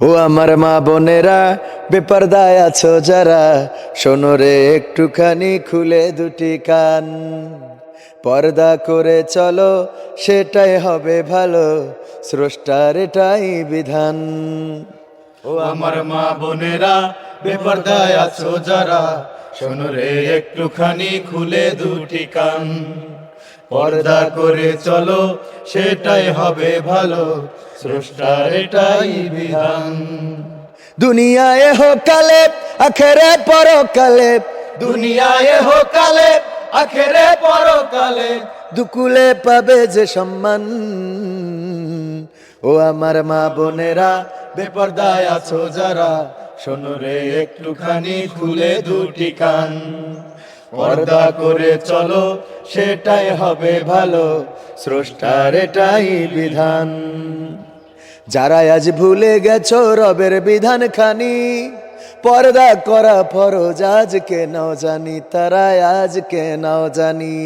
ও আমার মা বোনেরা, বেপরদায় আছো যারা, শোনো রে একটুখানি খুলে দুটি কান। পর্দা করে চলো, সেটাই হবে ভালো, স্রষ্টার এটাই বিধান। ও আমার মা বোনেরা, বেপরদায় আছো যারা, শোনো রে একটুখানি খুলে দুটি কান। পর্দা করে চলো সেটাই হবে ভালো। স্রষ্টার এটাই বিধান। দুনিয়ায় হোকালে আখেরে পরকালে। দুনিয়ায় হোকালে আখেরে পরকালে। দুকুলে পাবে যে সম্মান। ও আমার মা বোনেরা বেপরদায় আছো যারা শোনো রে একটুখানি খুলে দুটি কান। পর্দা করে চলো, সেটাই হবে ভালো। স্রষ্টার এটাই বিধান। যারা আজ ভুলে গেছো রবের বিধান খানি পর্দা করা ফরজ আজকে নাও জানি, তারা আজকে নাও জানি।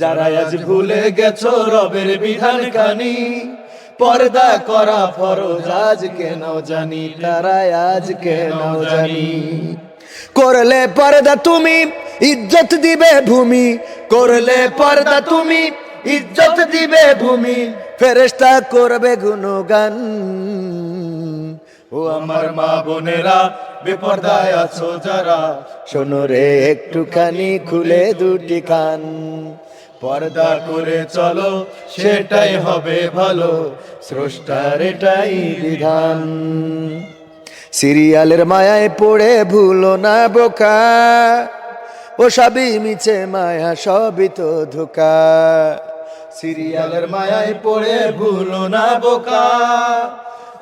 যারা আজ ভুলে গেছো রবের বিধান খানি পর্দা করা ফরজ আজকে নাও জানি, তারা আজকে নাও জানি। করলে পর্দা তুমি ইজ্জত দিবে ভূমি, করলে পর্দা তুমি। ইজ্জত দিবে ভূমি ফেরেস্তা করবে গুণগান। ও আমার মা বোনেরা, বেপর্দায় আছো যারা, শোনো রে, একটুখানি খুলে দুটি কান। পর্দা করে চলো, সেটাই হবে ভালো, স্রষ্টার এটাই বিধান। সিরিয়ালের মায়ায় পড়ে ভুলো না বোকা। ও সবই মিছে মায়া, সবই তো ধোকা। সিরিয়ালের মায়ায় পড়ে ভুলো না বোকা।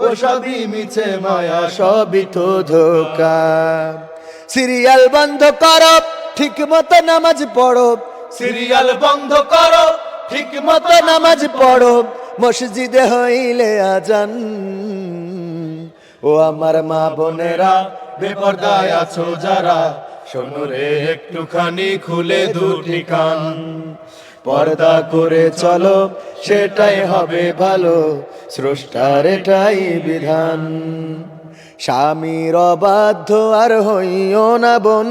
ও সবই মিছে মায়া, সবই তো ধোকা। সিরিয়াল বন্ধ করো, ঠিক মতো নামাজ পড়ো। সিরিয়াল বন্ধ করো, ঠিক মতো নামাজ পড়ো। মসজিদে হইলে আজান। ও আমার মা বোনেরা বেপর্দায় আছো যারা, শোনো রে, একটুখানি খুলে দুটি কান পর্দা করে চলো, সেটাই হবে ভালো, স্রষ্টার এটাই বিধান। স্বামীর অবাধ্য আর হইও না বোন।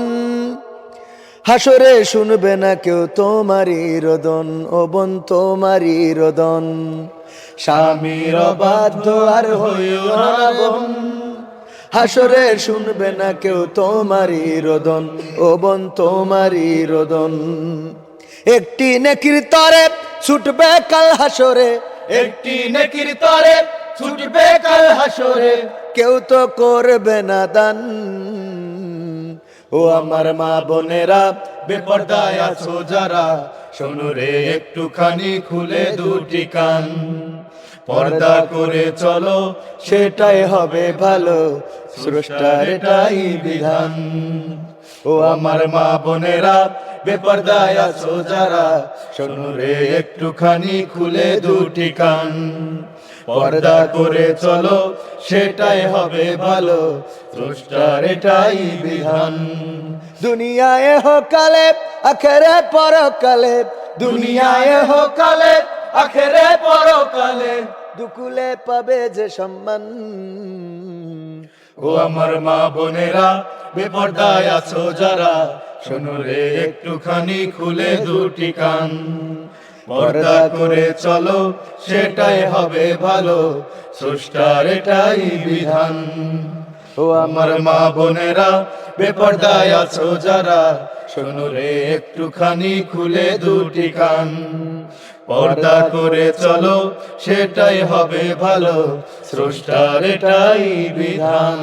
হাসরে শুনবে না কেউ তোমারই রোদন, ও বোন তোমারই রোদন। স্বামীর অবাধ্য আর হইও না বোন। হাসরে শুনবে না কেউ তোমারই রোদন ও বোন তোমারই রোদন। একটি নেকির তরে ছুটবে কাল হাসরে একটি নেকির তরে ছুটবে কাল হাসরে। কেউ তো করবে না দান। ও আমার মা বোনেরা বেপর্দায় আছো যারা শোনো রে একটুখানি খুলে দুটি কান। পর্দা করে চলো, সেটাই হবে ভালো। স্রষ্টার এটাই বিধান। ও আমার মা বোনেরা, বেপর্দায় আছো যারা, শোনো রে, একটুখানি খুলে দুটি কান। পর্দা করে চলো, সেটাই হবে ভালো। স্রষ্টার এটাই বিধান। দুনিয়ায় হোকালে আখেরে পরকালে, দুনিয়ায় হোকালে আখেরে পরকালে দুকুলে পাবে যে সম্মান। ও আমার মা বোনেরা বেপর্দায় আছো যারা শোনো রে একটুখানি খুলে দুটি কান। পর্দা করে চলো সেটাই হবে ভালো স্রষ্টার এটাই বিধান। ও আমার মা বোনেরা বেপর্দায় আছো যারা শোনো রে একটুখানি খুলে দুটি কান। পর্দা করে চলো সেটাই হবে ভালো। স্রষ্টার এটাই বিধান।